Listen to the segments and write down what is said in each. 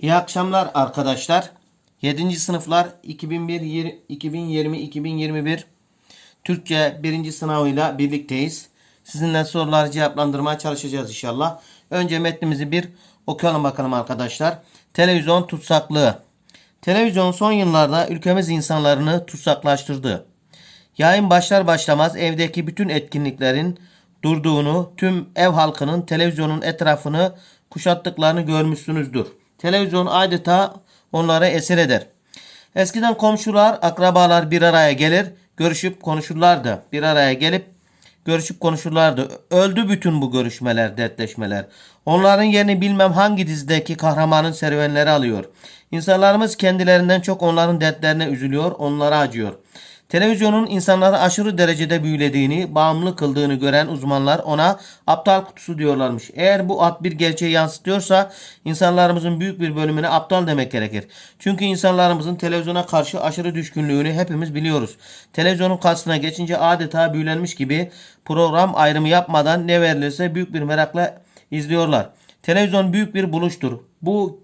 İyi akşamlar arkadaşlar. 7. sınıflar 2001 2020 2021 Türkçe 1. sınavıyla birlikteyiz. Sizinle soruları cevaplandırmaya çalışacağız inşallah. Önce metnimizi bir okuyalım bakalım arkadaşlar. Televizyon tutsaklığı. Televizyon son yıllarda ülkemiz insanlarını tutsaklaştırdı. Yayın başlar başlamaz evdeki bütün etkinliklerin durduğunu, tüm ev halkının televizyonun etrafını kuşattıklarını görmüşsünüzdür. Televizyon adeta onlara esir eder. Eskiden komşular, akrabalar bir araya gelir, görüşüp konuşurlardı. Bir araya gelip görüşüp konuşurlardı. Öldü bütün bu görüşmeler, dertleşmeler. Onların yerini bilmem hangi dizideki kahramanın serüvenleri alıyor. İnsanlarımız kendilerinden çok onların dertlerine üzülüyor, onlara acıyor. Televizyonun insanları aşırı derecede büyülediğini, bağımlı kıldığını gören uzmanlar ona aptal kutusu diyorlarmış. Eğer bu ad bir gerçeği yansıtıyorsa insanlarımızın büyük bir bölümüne aptal demek gerekir. Çünkü insanlarımızın televizyona karşı aşırı düşkünlüğünü hepimiz biliyoruz. Televizyonun karşısına geçince adeta büyülenmiş gibi program ayrımı yapmadan ne verilirse büyük bir merakla izliyorlar. Televizyon büyük bir buluştur. Bu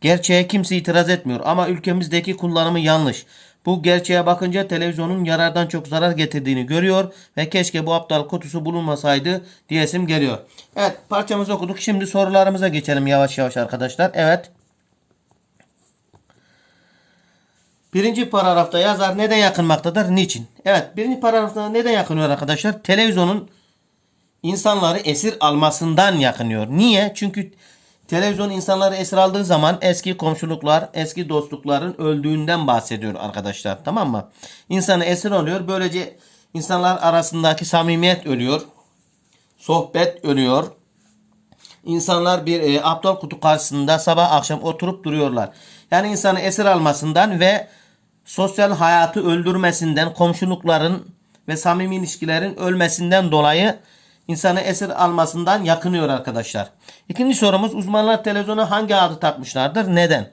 Gerçeğe kimse itiraz etmiyor ama ülkemizdeki kullanımı yanlış. Bu gerçeğe bakınca televizyonun yarardan çok zarar getirdiğini görüyor ve keşke bu aptal kutusu bulunmasaydı diyesim geliyor. Evet parçamızı okuduk. Şimdi sorularımıza geçelim yavaş yavaş arkadaşlar. Evet. Birinci paragrafta yazar neden yakınmaktadır? Niçin? Evet birinci paragrafta neden yakınıyor arkadaşlar? Televizyonun insanları esir almasından yakınıyor. Niye? Çünkü televizyon insanları esir aldığı zaman eski komşuluklar, eski dostlukların öldüğünden bahsediyor arkadaşlar. Tamam mı? İnsanı esir alıyor. Böylece insanlar arasındaki samimiyet ölüyor. Sohbet ölüyor. İnsanlar bir e, aptal kutu karşısında sabah akşam oturup duruyorlar. Yani insanı esir almasından ve sosyal hayatı öldürmesinden, komşulukların ve samimi ilişkilerin ölmesinden dolayı insanı esir almasından yakınıyor arkadaşlar. İkinci sorumuz uzmanlar televizyona hangi adı takmışlardır? Neden?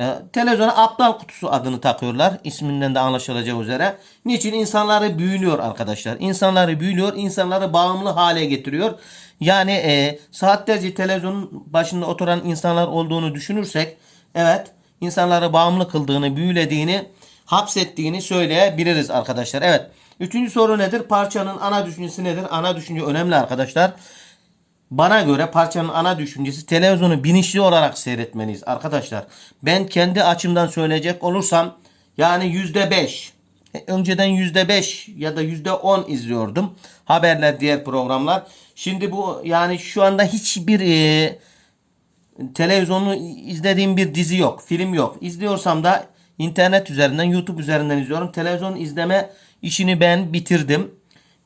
Ee, televizyona aptal kutusu adını takıyorlar. İsminden de anlaşılacağı üzere. Niçin? insanları büyülüyor arkadaşlar. İnsanları büyülüyor, insanları bağımlı hale getiriyor. Yani e, saatlerce televizyonun başında oturan insanlar olduğunu düşünürsek evet insanları bağımlı kıldığını, büyülediğini, hapsettiğini söyleyebiliriz arkadaşlar. Evet. Üçüncü soru nedir? Parçanın ana düşüncesi nedir? Ana düşünce önemli arkadaşlar. Bana göre parçanın ana düşüncesi televizyonu bilinçli olarak seyretmeniz arkadaşlar. Ben kendi açımdan söyleyecek olursam yani yüzde beş. E, Önceden yüzde beş ya da yüzde on izliyordum. Haberler diğer programlar. Şimdi bu yani şu anda hiçbir e, televizyonu izlediğim bir dizi yok. Film yok. İzliyorsam da internet üzerinden YouTube üzerinden izliyorum. Televizyon izleme işini ben bitirdim.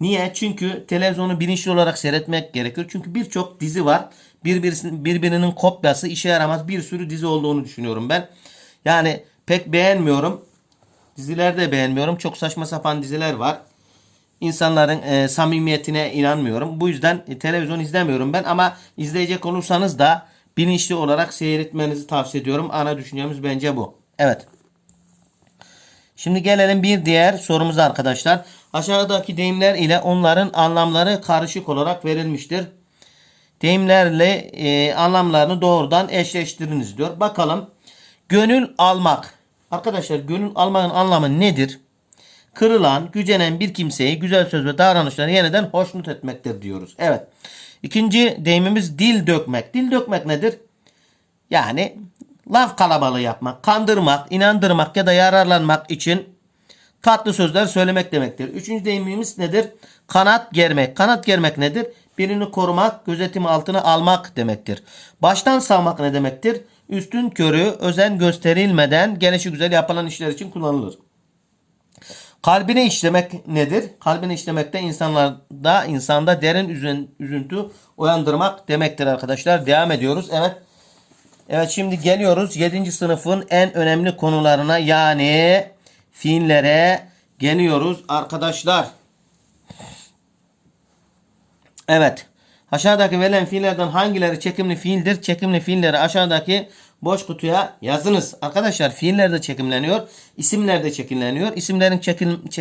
Niye? Çünkü televizyonu bilinçli olarak seyretmek gerekiyor. Çünkü birçok dizi var. Birbirinin kopyası işe yaramaz bir sürü dizi olduğunu düşünüyorum ben. Yani pek beğenmiyorum. Diziler de beğenmiyorum. Çok saçma sapan diziler var. İnsanların e, samimiyetine inanmıyorum. Bu yüzden e, televizyon izlemiyorum ben ama izleyecek olursanız da bilinçli olarak seyretmenizi tavsiye ediyorum. Ana düşüncemiz bence bu. Evet. Şimdi gelelim bir diğer sorumuza arkadaşlar. Aşağıdaki deyimler ile onların anlamları karışık olarak verilmiştir. Deyimlerle e, anlamlarını doğrudan eşleştiriniz diyor. Bakalım. Gönül almak. Arkadaşlar gönül almanın anlamı nedir? Kırılan, gücenen bir kimseyi güzel söz ve davranışları yeniden hoşnut etmektir diyoruz. Evet. İkinci deyimimiz dil dökmek. Dil dökmek nedir? Yani laf kalabalığı yapmak, kandırmak, inandırmak ya da yararlanmak için tatlı sözler söylemek demektir. Üçüncü deyimimiz nedir? Kanat germek. Kanat germek nedir? Birini korumak, gözetim altına almak demektir. Baştan savmak ne demektir? Üstün körü özen gösterilmeden gelişi güzel yapılan işler için kullanılır. Kalbine işlemek nedir? Kalbine işlemekte insanlarda insanda derin üzün, üzüntü uyandırmak demektir arkadaşlar. Devam ediyoruz. Evet. Evet şimdi geliyoruz 7. sınıfın en önemli konularına yani fiillere geliyoruz arkadaşlar. Evet. Aşağıdaki verilen fiillerden hangileri çekimli fiildir? Çekimli fiilleri aşağıdaki boş kutuya yazınız. Arkadaşlar fiiller de çekimleniyor. isimler de çekimleniyor. İsimlerin çekim, çekim